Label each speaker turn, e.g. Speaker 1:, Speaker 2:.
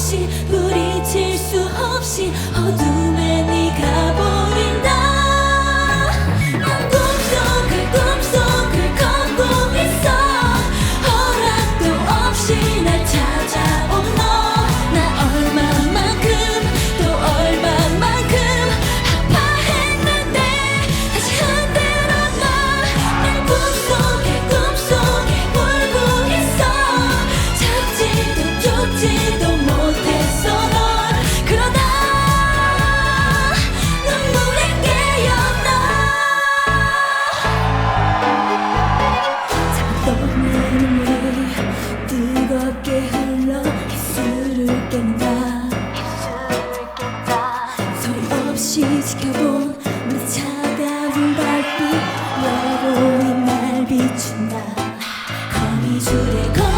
Speaker 1: 없이 부딪힐 수 없이 어두운 지켜본 내 차가운 달빛 너로 인날 비춘다 거.